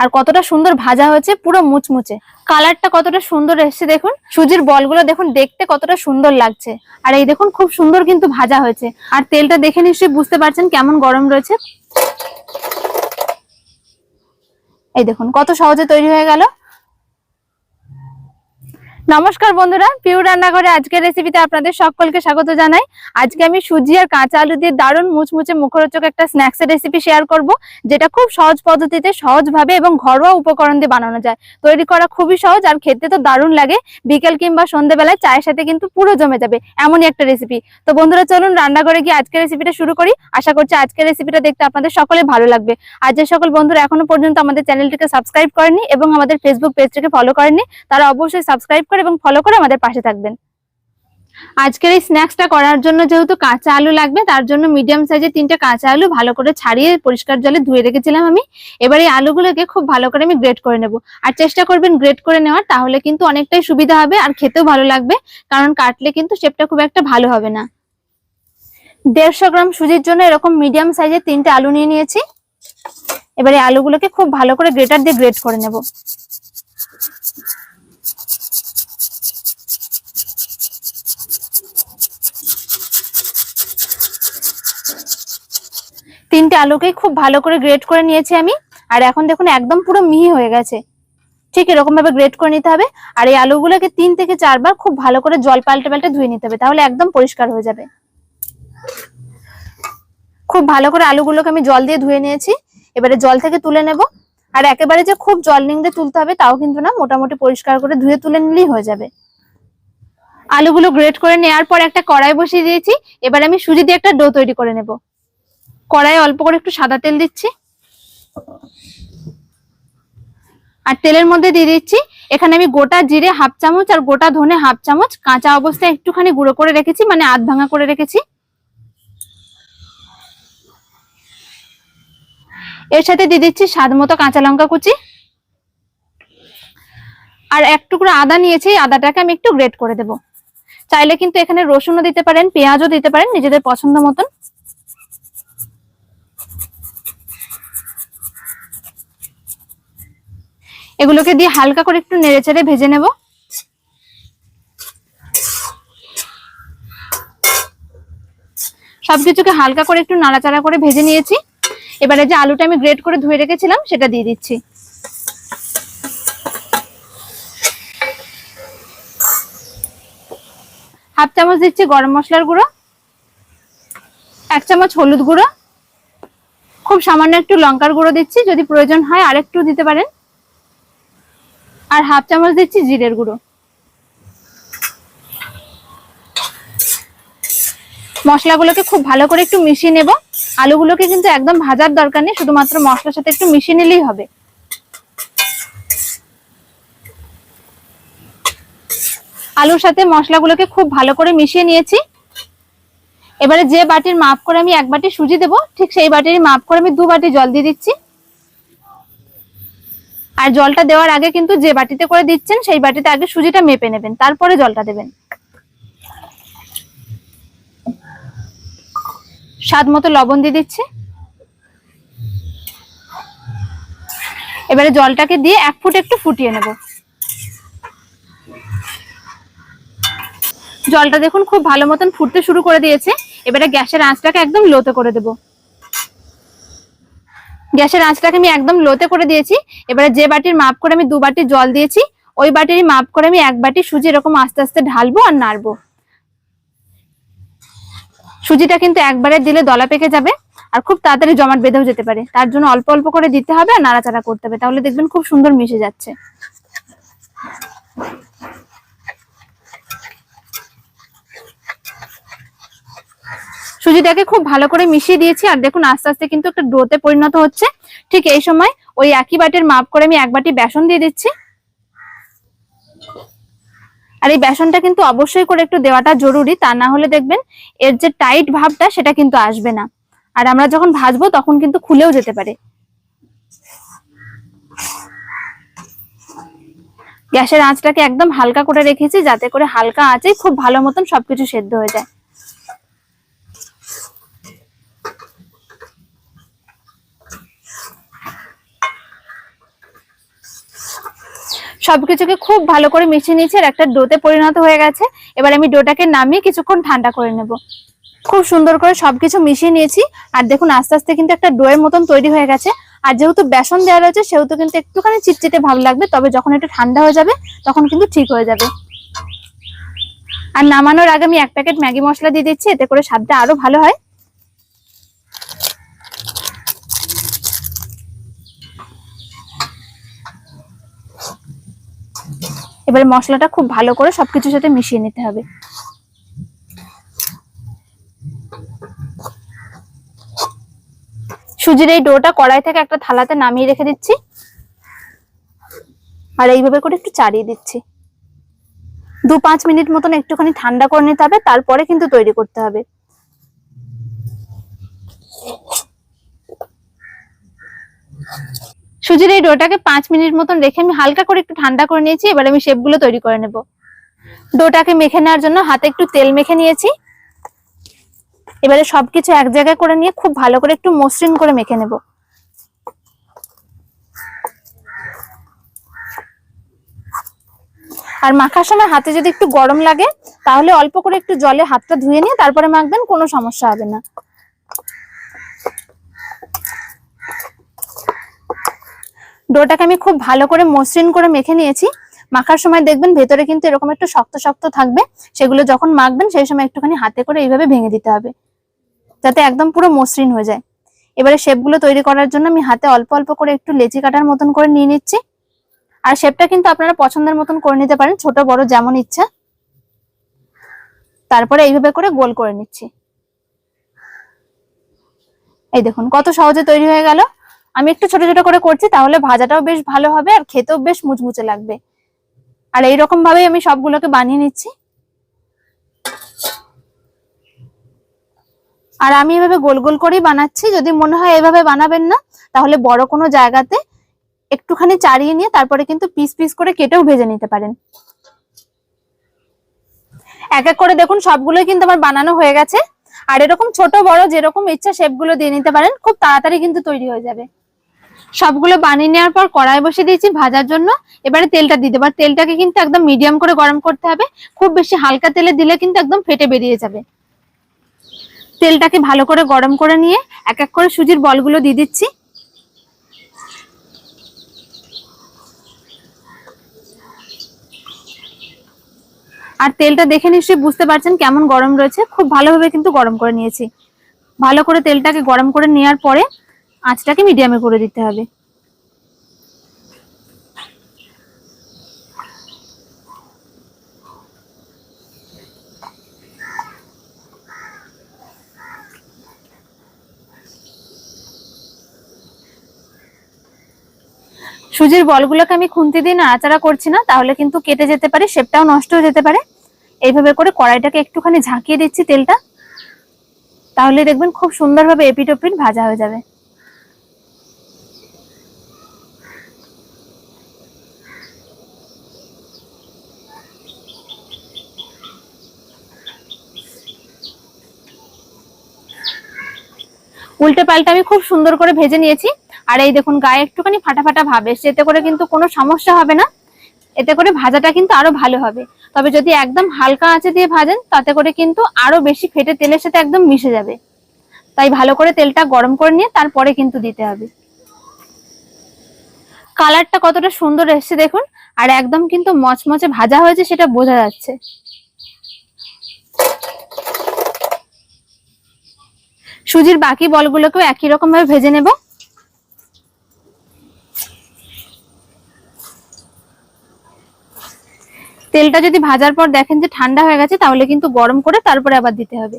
আর কতটা সুন্দর ভাজা হয়েছে, পুরো মুচমুচে। কালারটা কতটা সুন্দর এসছে দেখুন। সুজির বলগুলো দেখুন, দেখতে কতটা সুন্দর লাগছে। আর এই দেখুন, খুব সুন্দর কিন্তু ভাজা হয়েছে। আর তেলটা দেখে নিশ্চয়ই বুঝতে পারছেন কেমন গরম রয়েছে। এই দেখুন, কত সহজে তৈরি হয়ে গেল। নমস্কার বন্ধুরা পিউ রান্নাঘরে আজকের রেসিপিতে আপনাদের সকলকে স্বাগত জানাই। আজকে আমি সুজি আর কাঁচা আলু দিয়ে দারুণ মুচমুচে মুখরোচক একটা স্ন্যাক্সের রেসিপি শেয়ার করব, যেটা খুব সহজ পদ্ধতিতে, সহজভাবে এবং ঘরোয়া উপকরণ দিয়ে বানানো যায়। তৈরি করা খুবই সহজ আর খেতে তো দারুণ লাগে। বিকেল কিংবা সন্ধ্যেবেলায় চায়ের সাথে কিন্তু পুরো জমে যাবে, এমনই একটা রেসিপি তো বন্ধুরা, চলুন রান্নাঘরে গিয়ে আজকের রেসিপিটা শুরু করি। আশা করছি আজকের রেসিপিটা দেখতে আপনাদের সকলে ভালো লাগবে। আর যে সকল বন্ধুরা এখনও পর্যন্ত আমাদের চ্যানেলটিকে সাবস্ক্রাইব করেনি এবং আমাদের ফেসবুক পেজটিকে ফলো করেনি তারা অবশ্যই সাবস্ক্রাইব করে এবং ফলো করে আমাদের পাশে থাকবেন। আজকের এই স্ন্যাক্সটা করার জন্য যেহেতু কাঁচা আলু লাগবে, তার জন্য মিডিয়াম সাইজের তিনটে কাঁচা আলু ভালো করে ছাড়িয়ে পরিষ্কার জলে ধুয়ে রেখেছিলাম আমি। এবার এই আলুগুলোকে খুব ভালো করে আমি গ্রেট করে নেব। আর চেষ্টা করবেন গ্রেট করে নেওয়ার, তাহলে কিন্তু অনেকটাই সুবিধা হবে আর খেতেও ভালো লাগবে, কারণ কাটলে কিন্তু শেপটা খুব একটা ভালো হবে না। দেড়শো গ্রাম সুজির জন্য এরকম মিডিয়াম সাইজের তিনটে আলু নিয়ে নিয়েছি। এবারে আলুগুলোকে খুব ভালো করে গ্রেটার দিয়ে গ্রেট করে নেব। তিনটে আলুকে খুব ভালো করে গ্রেট করে নিয়েছি আমি। আর এখন দেখুন একদম পুরো মিহি হয়ে গেছে। ঠিক এরকম ভাবে গ্রেট করে নিতে হবে। আর এই আলুগুলোকে তিন থেকে চারবার খুব ভালো করে জল পাল্টে পাল্টে ধুয়ে নিতে হবে, তাহলে একদম পরিষ্কার হয়ে যাবে। খুব ভালো করে আলুগুলোকে আমি জল দিয়ে ধুয়ে নিয়েছি। এবারে জল থেকে তুলে নেব। আর একেবারে যে খুব জল নিংড়ে তুলতে হবে, তাও কিন্তু না, মোটামুটি পরিষ্কার করে ধুয়ে তুলে নিলেই হয়ে যাবে। আলুগুলো গ্রেট করে নেওয়ার পর একটা কড়াই বসিয়ে দিয়েছি। এবার আমি সুজি দিয়ে একটা ডো তৈরি করে নেব। কড়াইয়ে অল্প করে একটু সাদা তেল দিচ্ছি। আর তেলের মধ্যে দিয়ে দিচ্ছি, এখানে আমি গোটা জিরে হাফ চামচ আর গোটা ধনে হাফ চামচ, কাঁচা অবস্থায় একটুখানি গুঁড়ো করে রেখেছি মানে আধ ভাঙা করে রেখেছি। এর সাথে দিয়ে দিচ্ছি স্বাদ মতো কাঁচা লঙ্কা কুচি। আর এক টুকরো আদা নিয়েছি আদাটাকে আমি একটু গ্রেট করে দেব। চাইলে কিন্তু এখানে রসুনও দিতে পারেন, পেঁয়াজও দিতে পারেন, নিজেদের পছন্দ মতন। এগুলোকে দিয়ে হালকা করে একটু নেড়ে চেড়ে ভেজে নেব। সবকিছুকে হালকা করে একটু নাড়াচাড়া করে ভেজে নিয়েছি। এবারে যে আলুটা আমি গ্রেট করে ধুয়ে রেখেছিলাম, সেটা দিয়ে দিচ্ছি। হাফ চামচ দিচ্ছি গরম মশলার গুঁড়ো, এক চামচ হলুদ গুঁড়ো, খুব সামান্য একটু লঙ্কার গুঁড়ো দিচ্ছি, যদি প্রয়োজন হয় আরেকটু দিতে পারেন। আর হাফ চামচ দিচ্ছি জিরের গুঁড়ো। মশলাগুলোকে খুব ভালো করে একটু মিশিয়ে নেব। আলুগুলোকে কিন্তু একদম ভাজার দরকার নেই, শুধুমাত্র মশলার সাথে একটু মিশিয়ে নিলেই হবে। আলুর সাথে মশলাগুলোকে খুব ভালো করে মিশিয়ে নিয়েছি। এবারে যে বাটির মাপ করে আমি এক বাটি সুজি দেবো, ঠিক সেই বাটির মাপ করে আমি দু বাটি জল দিয়ে দিচ্ছি। আর জলটা দেওয়ার আগে কিন্তু যে বাটিতে করে দিচ্ছেন, সেই বাটিতে আগে সুজিটা মেপে নেবেন, তারপরে জলটা দেবেন। স্বাদ মতো লবণ দিয়ে দিচ্ছি। এবারে জলটাকে দিয়ে এক ফুট একটু ফুটিয়ে নেব। জলটা দেখুন খুব ভালো মতন ফুটতে শুরু করে দিয়েছে। এবারে গ্যাসের আঁচটাকে একদম লোতে করে দেবো। গ্যাসের আঁচটাকে আমি একদম লোতে করে দিয়েছি। এবারে যে বাটির মাপ করে আমি দু বাটি জল দিয়েছি, ওই বাটির মাপ করে আমি এক বাটি সুজি এরকম আস্তে আস্তে ঢালবো আর নাড়বো। সুজিটা কিন্তু একবারে দিলে দলা পেকে যাবে আর খুব তাড়াতাড়ি জমাট বেঁধেও যেতে পারে। তার জন্য অল্প অল্প করে দিতে হবে আর নাড়াচাড়া করতে হবে। তাহলে দেখবেন খুব সুন্দর মিশে যাচ্ছে। সুজিটাকে খুব ভালো করে মিশিয়ে দিয়েছি, আর দেখুন আস্তে আস্তে কিন্তু একটা ডোতে পরিণত হচ্ছে। ঠিক এই সময় ওই একই বাটির মাপ করে আমি এক বাটি বেসন দিয়ে দিচ্ছি। আর এই বেসনটা কিন্তু অবশ্যই করে একটু দেওয়াটা জরুরি, তা না হলে দেখবেন এর যে টাইট ভাবটা সেটা কিন্তু আসবে না। আর আমরা যখন ভাজবো তখন কিন্তু খুলেও যেতে পারে। গ্যাসের আঁচটাকে একদম হালকা করে রেখেছি, যাতে করে হালকা আঁচে খুব ভালো মতন সবকিছু সেদ্ধ হয়ে যায়। সবকিছুকে খুব ভালো করে মিশিয়ে নিয়েছি আর একটা ডোতে পরিণত হয়ে গেছে। এবার আমি ডোটাকে নামিয়ে কিছুক্ষণ ঠান্ডা করে নেব। খুব সুন্দর করে সবকিছু মিশিয়ে নিয়েছি আর দেখুন আস্তে আস্তে কিন্তু একটা ডোয়ের মতন তৈরি হয়ে গেছে। আর যেহেতু বেসন দেওয়া রয়েছে, সেহেতু কিন্তু একটুখানি চিটচিটে ভাব লাগবে, তবে যখন একটু ঠান্ডা হয়ে যাবে, তখন কিন্তু ঠিক হয়ে যাবে। আর নামানোর আগে আমি এক প্যাকেট ম্যাগি মশলা দিয়ে দিচ্ছি, এতে করে স্বাদটা আরও ভালো হয়। এবারে মশলাটা খুব ভালো করে সবকিছুর সাথে মিশিয়ে নিতে হবে। সুজির এই ডোটা কড়াই থেকে একটা থালাতে নামিয়ে রেখে দিচ্ছি। আর এইভাবে করে একটু চাড়িয়ে দিচ্ছি। দু পাঁচ মিনিট মতন একটুখানি ঠান্ডা করে নিতে হবে, তারপরে কিন্তু তৈরি করতে হবে। সুজির এই ডোটাকে পাঁচ মিনিট মতন রেখে আমি হালকা করে একটু ঠান্ডা করে নিয়েছি, এবার আমি শেপগুলো তৈরি করে নেব। ডোটাকে মেখে নেওয়ার জন্য হাতে একটু তেল মেখে নিয়েছি। এবারে সবকিছু এক জায়গায় করে নিয়ে খুব ভালো করে একটু মসৃণ করে মেখে নেব। আর মাখার সময় হাতে যদি একটু গরম লাগে, তাহলে অল্প করে একটু জলে হাতটা ধুয়ে নিয়ে তারপরে মাখবেন, কোনো সমস্যা হবে না। ডোটাকে আমি খুব ভালো করে মসৃণ করে মেখে নিয়েছি। মাখার সময় দেখবেন ভেতরে কিন্তু এরকম একটু শক্ত শক্ত থাকবে। সেগুলো যখন মাখবেন সেই সময় একটুখানি হাতে করে এইভাবে ভেঙে দিতে হবে। যাতে একদম পুরো মসৃণ হয়ে যায়। এবারে শেপগুলো তৈরি করার জন্য আমি হাতে অল্প অল্প করে একটু লেচি কাটার মতন করে নিয়ে নিচ্ছি। আর শেপটা কিন্তু আপনারা পছন্দের মতন করে নিতে পারেন, ছোট, বড়, যেমন ইচ্ছা। তারপরে এইভাবে করে গোল করে নিচ্ছি। এই দেখুন, কত সহজে তৈরি হয়ে গেল। আমি একটু ছোট ছোট করে করছি, তাহলে ভাজাটাও বেশ ভালো হবে আর খেতেও বেশ মুচমুচে লাগবে। আর এইরকম ভাবেই আমি সবগুলোকে বানিয়ে নিচ্ছি। আর আমি এভাবে গোল গোল করেই বানাচ্ছি। যদি মনে হয় এভাবে বানাবেন না, তাহলে বড় কোনো জায়গাতে একটুখানি চাড়িয়ে নিয়ে তারপরে কিন্তু পিস পিস করে কেটেও ভেজে নিতে পারেন। এক এক করে দেখুন, সবগুলোই কিন্তু আমার বানানো হয়ে গেছে। আর এরকম ছোট বড় যেরকম ইচ্ছা শেপগুলো দিয়ে নিতে পারেন। খুব তাড়াতাড়ি কিন্তু তৈরি হয়ে যাবে। সবগুলো বানিয়ে নেওয়ার পর কড়াই বসে দিয়েছি ভাজার জন্য। এবারে তেলটা দিতে পার তেলটাকে কিন্তু একদম মিডিয়াম করে গরম করতে হবে। খুব বেশি হালকা তেলে দিলে কিন্তু একদম ফেটে বেরিয়ে যাবে। তেলটাকে ভালো করে গরম করে নিয়ে এক এক করে সুজির বলগুলো দিয়ে দিচ্ছি। আর তেলটা দেখে নিশ্চয়ই বুঝতে পারছেন কেমন গরম রয়েছে। খুব ভালোভাবে কিন্তু গরম করে নিয়েছি। ভালো করে তেলটাকে গরম করে নেওয়ার পরে আঁচটাকে মিডিয়ামে করে দিতে হবে। সুজির বলগুলোকে আমি খুন্তি দিয়ে নাড়াচাড়া করছি না, তাহলে কিন্তু কেটে যেতে পারে শেপটাও নষ্ট হয়ে যেতে পারে। এইভাবে করে কড়াইটাকে একটুখানি ঝাঁকিয়ে দিচ্ছি তেলটা। তাহলে দেখবেন খুব সুন্দরভাবে এপিট ওপিট ভাজা হয়ে যাবে। উল্টে পাল্টে আমি খুব সুন্দর করে ভেজে নিয়েছি। আর এই দেখুন, গায়ে একটুখানি ফাটা ফাটা ভাব এসছে, এতে করে কিন্তু কোনো সমস্যা হবে না। এতে করে ভাজাটা কিন্তু আরও ভালো হবে। তবে যদি একদম হালকা আঁচে দিয়ে ভাজেন, তাতে করে কিন্তু আরও বেশি ফেটে তেলের সাথে একদম মিশে যাবে। তাই ভালো করে তেলটা গরম করে নিয়ে তারপরে কিন্তু দিতে হবে। কালারটা কতটা সুন্দর এসছে দেখুন, আর একদম কিন্তু মচমচে ভাজা হয়েছে সেটা বোঝা যাচ্ছে। সুজির বাকি বলগুলোকেও একই রকম ভাবে ভেজে নেব। তেলটা যদি ভাজার পর দেখেন যে ঠান্ডা হয়ে গেছে, তাহলে কিন্তু গরম করে তারপরে আবার দিতে হবে।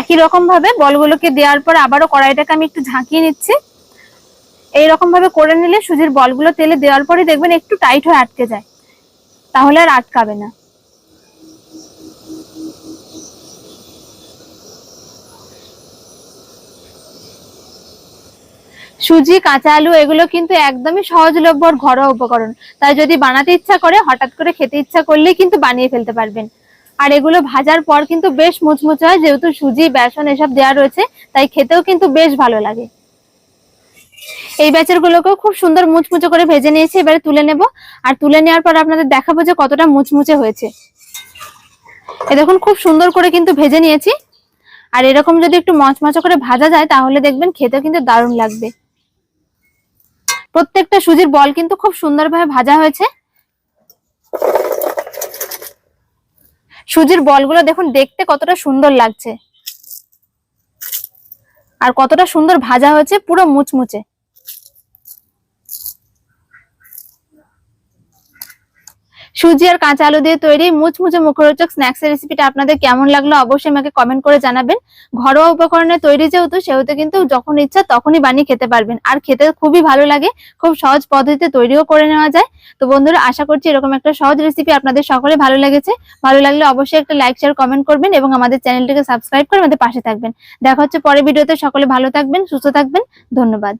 একই রকম ভাবে বলগুলোকে দেওয়ার পর আবারও কড়াইটাকে আমি একটু ঝাঁকিয়ে নিচ্ছি। এইরকম ভাবে করে নিলে সুজির বলগুলো তেলে দেওয়ার পরে দেখবেন একটু টাইট হয়ে আটকে যায়। তাহলে আর আটকাবে না। সুজি, কাঁচা আলু এগুলো কিন্তু একদমই সহজলভ্য ঘরোয়া উপকরণ। তাই যদি বানাতে ইচ্ছা করে, হঠাৎ করে খেতে ইচ্ছা করলেই কিন্তু বানিয়ে ফেলতে পারবেন। আর এগুলো ভাজার পর কিন্তু বেশ মুচমুচে হয়, যেহেতু সুজি, বেসন এসব দেওয়া রয়েছে, তাই খেতেও কিন্তু বেশ ভালো লাগে। এই ব্যাচের গুলোকেও খুব সুন্দর মুচমুচে করে ভেজে নিয়েছি, এবারে তুলে নেব। আর তুলে নেওয়ার পর আপনাদের দেখাবো যে কতটা মুচমুচে হয়েছে। এ দেখুন, খুব সুন্দর করে কিন্তু ভেজে নিয়েছি। আর এরকম যদি একটু মচমচে করে ভাজা যায়, তাহলে দেখবেন খেতে কিন্তু দারুণ লাগবে। প্রত্যেকটা সুজির বল কিন্তু খুব সুন্দরভাবে ভাজা হয়েছে। সুজির বলগুলো দেখুন, দেখতে কতটা সুন্দর লাগছে। আর কতটা সুন্দর ভাজা হয়েছে, পুরো মুচমুচে। সুজি আর কাঁচা আলু দিয়ে তৈরি মুচমুচে মুখরোচক স্ন্যাক্স এর রেসিপিটা আপনাদের কেমন লাগল অবশ্যই আমাকে কমেন্ট করে জানাবেন। ঘরোয়া উপকরণে তৈরি যেহেতু, সেহেতু কিন্তু যখন ইচ্ছা তখনই বানিয়ে খেতে পারবেন। আর খেতে খুবই ভালো লাগে, খুব সহজ পদ্ধতিতে তৈরিও করে নেওয়া যায়। তো বন্ধুরা, আশা করছি এরকম একটা সহজ রেসিপি আপনাদের সকলে ভালো লেগেছে। ভালো লাগলে অবশ্যই একটা লাইক শেয়ার কমেন্ট করবেন এবং আমাদের চ্যানেলটিকে সাবস্ক্রাইব করে আমাদের পাশে থাকবেন। দেখা হচ্ছে পরের ভিডিওতে সকলে ভালো থাকবেন, সুস্থ থাকবেন। ধন্যবাদ।